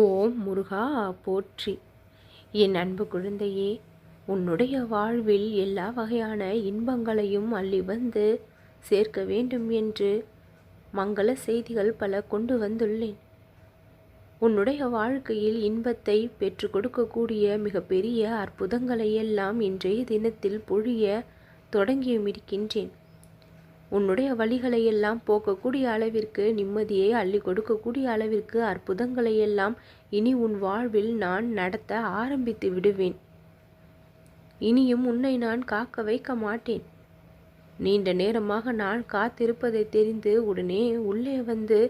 ஓம் முருகா போற்றி. என் அன்பு குழந்தையே உன்னுடைய வாழ்வில் எல்லா வகையான இன்பங்களையும் அள்ளி வந்து சேர்க்க வேண்டும் என்று மங்கள செய்திகள் பல கொண்டு வந்துள்ளேன். உன்னுடைய வாழ்க்கையில் இன்பத்தை பெற்று கொடுக்கக்கூடிய மிகப்பெரிய அற்புதங்களை எல்லாம் இன்றைய தினத்தில் பொழிய தொடங்கியும் இருக்கின்றேன் உன்னுடைய வழிகளை எல்லாம் போக்கக்கூடிய அளவிற்கு நிம்மதியை அள்ளி கொடுக்கக்கூடிய அளவிற்கு அற்புதங்களை எல்லாம் இனி உன் வாழ்வில் நான் நடத்த ஆரம்பித்து விடுவேன். இனியும் உன்னை நான் காக்க வைக்க மாட்டேன். நீண்ட நேரமாக நான் காத்திருப்பதை தெரிந்து உடனே உள்ளே வந்து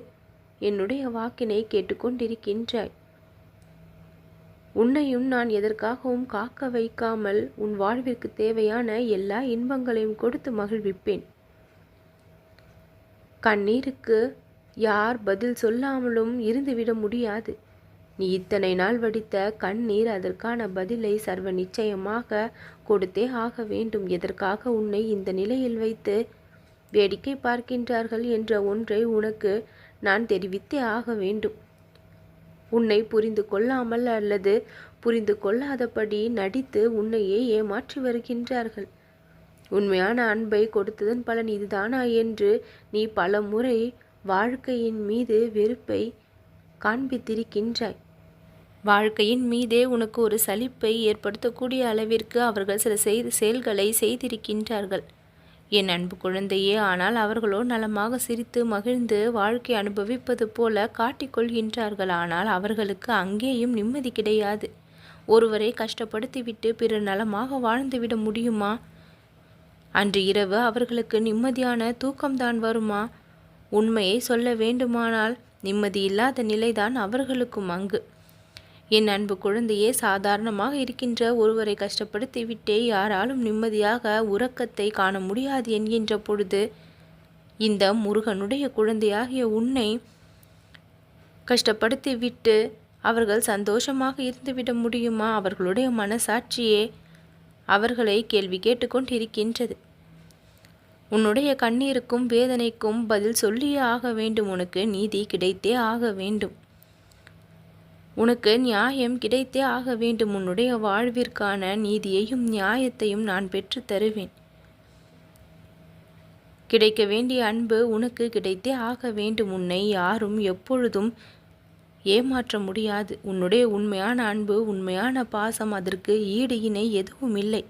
என்னுடைய வாக்கினை கேட்டுக்கொண்டிருக்கின்றாய். உன்னையும் நான் எதற்காகவும் காக்க வைக்காமல் உன் வாழ்விற்கு தேவையான எல்லா இன்பங்களையும் கொடுத்து மகிழ்விப்பேன். கண்ணீருக்கு யார் பதில் சொல்லாமலும் இருந்துவிட முடியாது. நீ இத்தனை நாள் வடித்த கண்ணீர் அதற்கான பதிலை சர்வ நிச்சயமாக கொடுத்தே ஆக வேண்டும். எதற்காக உன்னை இந்த நிலையில் வைத்து வேடிக்கை பார்க்கின்றார்கள் என்ற ஒன்றை உனக்கு நான் தெரிவித்தே ஆக வேண்டும். உன்னை புரிந்து கொள்ளாமல் அல்லது புரிந்து கொள்ளாதபடி நடித்து உன்னையே ஏமாற்றி வருகின்றார்கள். உண்மையான அன்பை கொடுத்ததன் பலன் இதுதானா என்று நீ பல முறை வாழ்க்கையின் மீது வெறுப்பை காண்பித்திருக்கின்றாய். வாழ்க்கையின் மீதே உனக்கு ஒரு சலிப்பை ஏற்படுத்தக்கூடிய அளவிற்கு அவர்கள் சில செய்து செயல்களை செய்திருக்கின்றார்கள். என் அன்பு குழந்தையே ஆனால் அவர்களோ நலமாக சிரித்து மகிழ்ந்து வாழ்க்கை அனுபவிப்பது போல காட்டிக்கொள்கின்றார்கள் ஆனால் அவர்களுக்கு அங்கேயும் நிம்மதி கிடையாது. ஒருவரை கஷ்டப்படுத்திவிட்டு பிறர் நலமாக வாழ்ந்துவிட முடியுமா? அன்று இரவு அவர்களுக்கு நிம்மதியான தூக்கம்தான் வருமா? உண்மையை சொல்ல வேண்டுமானால் நிம்மதி இல்லாத நிலைதான் அவர்களுக்கும் அங்கு. என் அன்பு குழந்தையே சாதாரணமாக இருக்கின்ற ஒருவரை கஷ்டப்படுத்திவிட்டே யாராலும் நிம்மதியாக உறக்கத்தை காண முடியாது என்கின்ற பொழுது இந்த முருகனுடைய குழந்தையாகிய உன்னை கஷ்டப்படுத்திவிட்டு அவர்கள் சந்தோஷமாக இருந்துவிட முடியுமா? அவர்களுடைய மனசாட்சியே அவர்களை கேள்வி கேட்டுக்கொண்டிருக்கின்றது. உன்னுடைய கண்ணீருக்கும் வேதனைக்கும் பதில் சொல்லியே ஆக வேண்டும். உனக்கு நீதி கிடைத்தே ஆக வேண்டும். உனக்கு நியாயம் கிடைத்தே ஆக வேண்டும். உன்னுடைய வாழ்விற்கான நீதியையும் நியாயத்தையும் நான் பெற்று தருவேன். கிடைக்க வேண்டிய அன்பு உனக்கு கிடைத்தே ஆக வேண்டும். உன்னை யாரும் எப்பொழுதும் ஏமாற்ற முடியாது. உன்னுடைய உண்மையான அன்பு உண்மையான பாசம் அதற்கு ஈடு இணை எதுவும் இல்லை.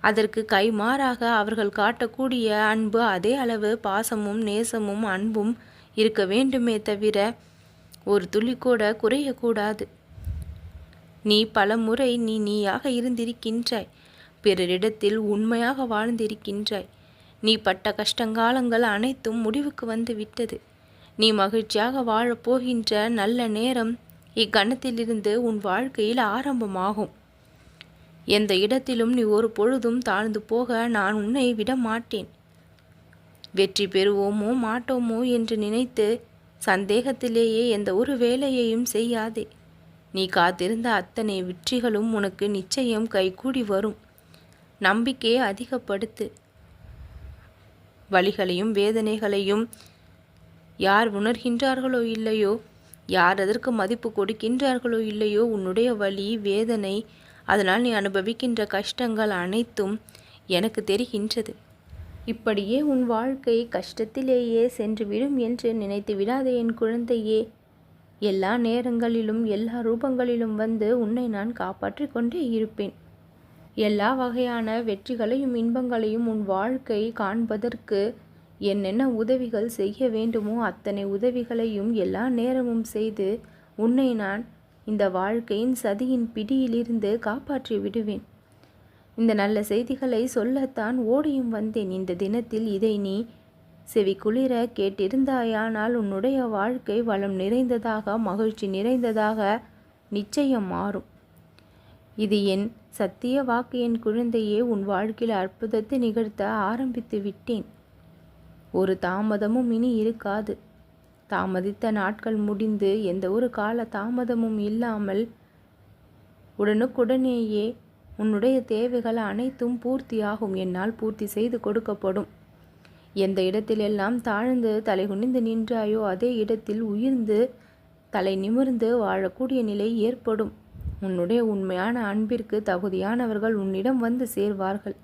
அதற்கு கைமாறாக அவர்கள் காட்டக்கூடிய அன்பு அதே அளவு பாசமும் நேசமும் அன்பும் இருக்க வேண்டுமே தவிர ஒரு துளி கூட குறையக்கூடாது. நீ பல முறை நீ நீயாக இருந்திருக்கின்றாய். பிறரிடத்தில் உண்மையாக வாழ்ந்திருக்கின்றாய். நீ பட்ட கஷ்டங்காலங்கள் அனைத்தும் முடிவுக்கு வந்து விட்டது. நீ மகிழ்ச்சியாக வாழப்போகின்ற நல்ல நேரம் இக்கணத்திலிருந்து உன் வாழ்க்கையில் ஆரம்பமாகும். எந்த இடத்திலும் நீ ஒரு பொழுதும் தாழ்ந்து போக நான் உன்னை விட மாட்டேன் வெற்றி பெறுவோமோ மாட்டோமோ என்று நினைத்து சந்தேகத்திலேயே எந்த ஒரு வேலையையும் செய்யாதே. நீ காத்திருந்த அத்தனை வெற்றிகளும் உனக்கு நிச்சயம் கைகூடி வரும். நம்பிக்கையை அதிகப்படுத்து. வழிகளையும் வேதனைகளையும் யார் உணர்கின்றார்களோ இல்லையோ? யார் அதற்கு மதிப்பு கொடுக்கின்றார்களோ இல்லையோ? உன்னுடைய வழி வேதனை அதனால் நீ அனுபவிக்கின்ற கஷ்டங்கள் அனைத்தும் எனக்கு தெரிகின்றது. இப்படியே உன் வாழ்க்கை கஷ்டத்திலேயே சென்றுவிடும் என்று நினைத்து விடாதே என் குழந்தையே. எல்லா நேரங்களிலும் எல்லா ரூபங்களிலும் வந்து உன்னை நான் காப்பாற்றி கொண்டே இருப்பேன். எல்லா வகையான வெற்றிகளையும் இன்பங்களையும் உன் வாழ்க்கை காண்பதற்கு என்னென்ன உதவிகள் செய்ய வேண்டுமோ அத்தனை உதவிகளையும் எல்லா நேரமும் செய்து உன்னை நான் இந்த வாழ்க்கையின் சதியின் பிடியிலிருந்து காப்பாற்றி விடுவேன். இந்த நல்ல செய்திகளை சொல்லத்தான் ஓடியும் வந்தேன். இந்த தினத்தில் இதை நீ செவி குளிர கேட்டிருந்தாயானால் உன்னுடைய வாழ்க்கை வளம் நிறைந்ததாக மகிழ்ச்சி நிறைந்ததாக நிச்சயம் மாறும். இது என் சத்திய வாக்கு. என் குழந்தையே உன் வாழ்க்கையில் அற்புதத்தை நிகழ்த்த ஆரம்பித்து விட்டேன். ஒரு தாமதமும் இனி இருக்காது. தாமதித்த நாட்கள் முடிந்து எந்த ஒரு கால தாமதமும் இல்லாமல் உடனுக்குடனேயே உன்னுடைய தேவைகள் அனைத்தும் பூர்த்தியாகும். என்னால் பூர்த்தி செய்து கொடுக்கப்படும். எந்த இடத்திலெல்லாம் தாழ்ந்து தலை குனிந்து நின்றாயோ அதே இடத்தில் உயிர்ந்து தலை நிமிர்ந்து வாழக்கூடிய நிலை ஏற்படும். உன்னுடைய உண்மையான அன்பிற்கு தகுதியானவர்கள் உன்னிடம் வந்து சேர்வார்கள்.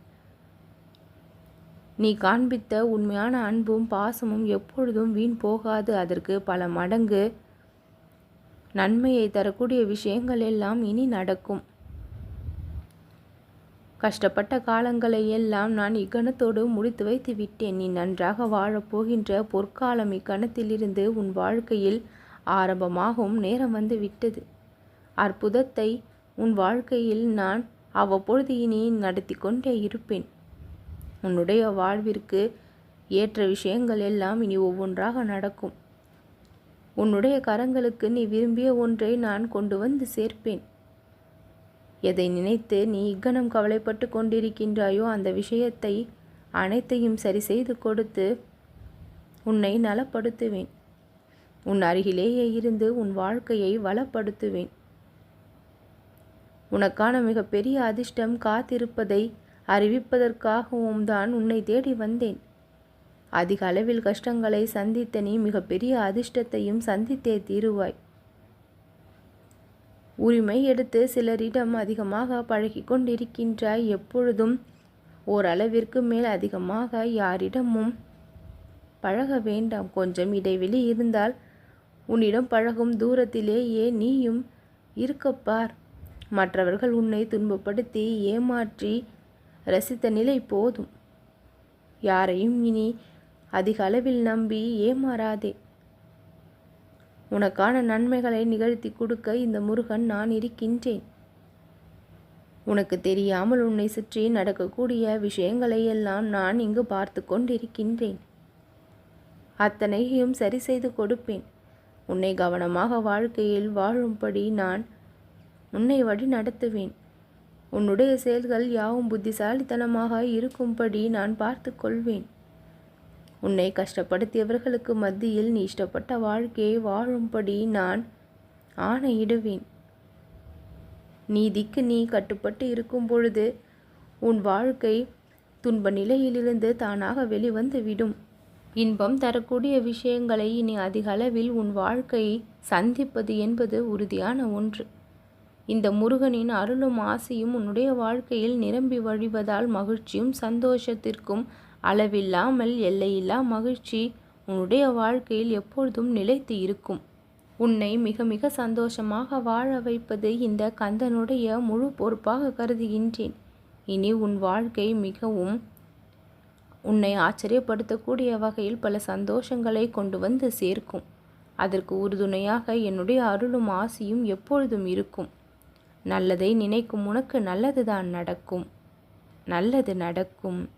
நீ காண்பித்த உண்மையான அன்பும் பாசமும் எப்பொழுதும் வீண் போகாது. அதற்கு பல மடங்கு நன்மையை தரக்கூடிய விஷயங்கள் எல்லாம் இனி நடக்கும். கஷ்டப்பட்ட காலங்களை எல்லாம் நான் இக்கணத்தோடு முடித்து வைத்து விட்டேன். நீ நன்றாக வாழப் போகின்ற பொற்காலம் இக்கணத்திலிருந்து உன் வாழ்க்கையில் ஆரம்பமாகும் நேரம் வந்து விட்டது. அற்புதத்தை உன் வாழ்க்கையில் நான் அவ்வப்பொழுது இனி நடத்தி கொண்டே இருப்பேன். உன்னுடைய வாழ்விற்கு ஏற்ற விஷயங்கள் எல்லாம் இனி ஒவ்வொன்றாக நடக்கும். உன்னுடைய கரங்களுக்கு நீ விரும்பிய ஒன்றை நான் கொண்டு வந்து சேர்ப்பேன். எதை நினைத்து நீ இக்கணம் கவலைப்பட்டு கொண்டிருக்கின்றாயோ அந்த விஷயத்தை அனைத்தையும் சரி செய்து கொடுத்து உன்னை நலப்படுத்துவேன். உன் அருகிலேயே இருந்து உன் வாழ்க்கையை வளப்படுத்துவேன். உனக்கான மிகப்பெரிய அதிர்ஷ்டம் காத்திருப்பதை அறிவிப்பதற்காகவும் தான் உன்னை தேடி வந்தேன். அதிக அளவில் கஷ்டங்களை சந்தித்த நீ மிகப்பெரிய அதிர்ஷ்டத்தையும் சந்தித்தே தீருவாய். உரிமை எடுத்து சிலரிடம் அதிகமாக பழகி கொண்டிருக்கின்றாய் எப்பொழுதும் ஓரளவிற்கு மேல் அதிகமாக யாரிடமும் பழக வேண்டாம். கொஞ்சம் இடைவெளி இருந்தால் உன்னிடம் பழகும் தூரத்திலேயே நீயும் இருக்கப்பார் மற்றவர்கள் உன்னை துன்பப்படுத்தி ஏமாற்றி ரசித்த நிலை போதும். யாரையும் இனி அதிக அளவில் நம்பி ஏமாறாதே. உனக்கான நன்மைகளை நிகழ்த்தி கொடுக்க இந்த முருகன் நான் இருக்கின்றேன். உனக்கு தெரியாமல் உன்னை சுற்றி நடக்கக்கூடிய விஷயங்களை எல்லாம் நான் இங்கு பார்த்து கொண்டிருக்கின்றேன். அத்தனையும் சரி செய்து கொடுப்பேன். உன்னை கவனமாக வாழ்க்கையில் வாழும்படி நான் உன்னை வழி நடத்துவேன் உன்னுடைய செயல்கள் யாவும் புத்திசாலித்தனமாக இருக்கும்படி நான் பார்த்து கொள்வேன் உன்னை கஷ்டப்படுத்தியவர்களுக்கு மத்தியில் நீ இஷ்டப்பட்ட வாழ்க்கையை வாழும்படி நான் ஆணையிடுவேன். நீதிக்கு நீ கட்டுப்பட்டு இருக்கும் பொழுது உன் வாழ்க்கை துன்ப நிலையிலிருந்து தானாக வெளிவந்து விடும். இன்பம் தரக்கூடிய விஷயங்களை இனி அதிகளவில் உன் வாழ்க்கையை சந்திப்பது என்பது உறுதியான ஒன்று. இந்த முருகனின் அருளும் ஆசையும் உன்னுடைய வாழ்க்கையில் நிரம்பி வழிவதால் மகிழ்ச்சியும் சந்தோஷத்திற்கும் அளவில்லாமல் எல்லையில்லா மகிழ்ச்சி உன்னுடைய வாழ்க்கையில் எப்பொழுதும் நிலைத்து இருக்கும். உன்னை மிக மிக சந்தோஷமாக வாழ வைப்பது இந்த கந்தனுடைய முழு பொறுப்பாக கருதுகின்றேன். இனி உன் வாழ்க்கை மிகவும் உன்னை ஆச்சரியப்படுத்தக்கூடிய வகையில் பல சந்தோஷங்களை கொண்டு வந்து சேர்க்கும். அதற்கு உறுதுணையாக என்னுடைய அருளும் ஆசியும் எப்பொழுதும் இருக்கும். நல்லதை நினைக்கும் உனக்கு நல்லதுதான் நடக்கும். நல்லது நடக்கும்.